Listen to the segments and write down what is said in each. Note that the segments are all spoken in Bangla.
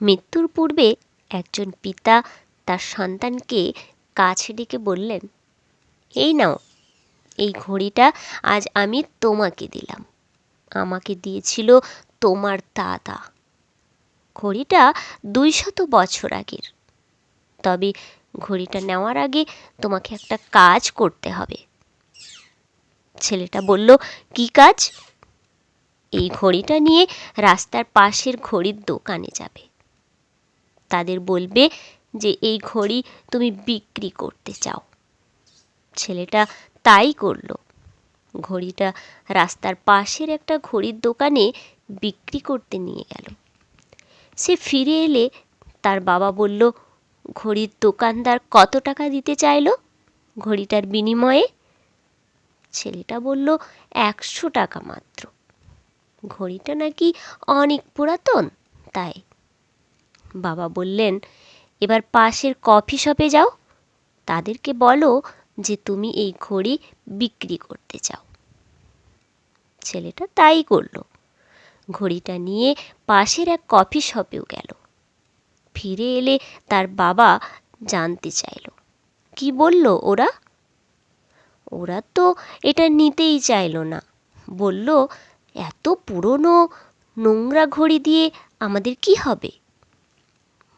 মৃত্যুর পূর্বে একজন পিতা তার সন্তানকে কাছে ডেকে বললেন, এই নাও, এই ঘড়িটা আজ আমি তোমাকে দিলাম। আমাকে দিয়েছিল তোমার দাদা। ঘড়িটা দুইশত বছর আগের। তবে ঘড়িটা নেওয়ার আগে তোমাকে একটা কাজ করতে হবে। ছেলেটা বলল, কি কাজ? এই ঘড়িটা নিয়ে রাস্তার পাশের ঘড়ির দোকানে যাবে। তাদের বলবে যে, এই ঘড়ি তুমি বিক্রি করতে চাও। ছেলেটা তাই করল। ঘড়িটা রাস্তার পাশের একটা ঘড়ির দোকানে বিক্রি করতে নিয়ে গেল। সে ফিরে এলে তার বাবা বলল, ঘড়ির দোকানদার কত টাকা দিতে চাইলো ঘড়িটার বিনিময়ে? ছেলেটা বলল, একশো টাকা মাত্র। ঘড়িটা নাকি অনেক পুরাতন, তাই বাবা বললেন, এবার পাশের কফি শপে যাও। তাদেরকে বলো যে তুমি এই ঘড়ি বিক্রি করতে চাও। ছেলেটা তাই করল। ঘড়িটা নিয়ে পাশের এক কফি শপেও গেল। ফিরে এলে তার বাবা জানতে চাইল, কি বলল ওরা? ওরা তো এটা নিতেই চাইলো না। বলল, এত পুরনো নোংরা ঘড়ি দিয়ে আমাদের কি হবে?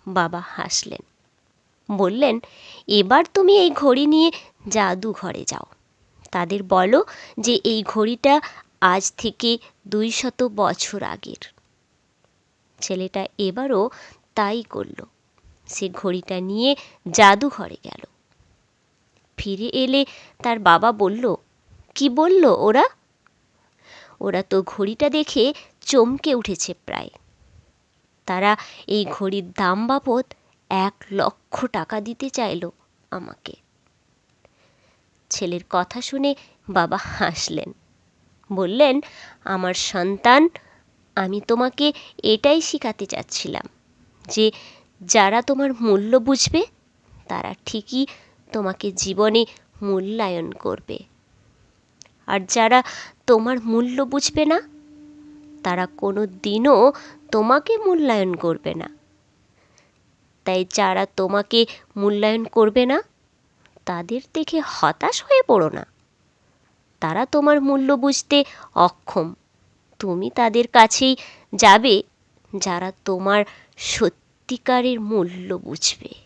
বাবা হাসলেন। বললেন, এবার তুমি এই ঘড়ি নিয়ে জাদুঘরে যাও। তাদের বলো যে এই ঘড়িটা আজ থেকে দুইশত বছর আগের। ছেলেটা এবারও তাই করল। সে ঘড়িটা নিয়ে জাদুঘরে গেল। ফিরে এলে তার বাবা বলল, কি বলল ওরা? ওরা তো ঘড়িটা দেখে চমকে উঠেছে প্রায়। তারা এই ঘড়ির দাম বাবদ এক লক্ষ টাকা দিতে চাইল আমাকে। ছেলের কথা শুনে বাবা হাসলেন। বললেন, আমার সন্তান, আমি তোমাকে এটাই শেখাতে চাচ্ছিলাম যে যারা তোমার মূল্য বুঝবে, তারা ঠিকই তোমাকে জীবনে মূল্যায়ন করবে। আর যারা তোমার মূল্য বুঝবে না, তারা কোনো দিনও তোমাকে মূল্যায়ন করবে না। তাই যারা তোমাকে মূল্যায়ন করবে না, তাদের দেখে হতাশ হয়ে পড়ো না। তারা তোমার মূল্য বুঝতে অক্ষম। তুমি তাদের কাছেই যাবে যারা তোমার সত্যিকারের মূল্য বুঝবে।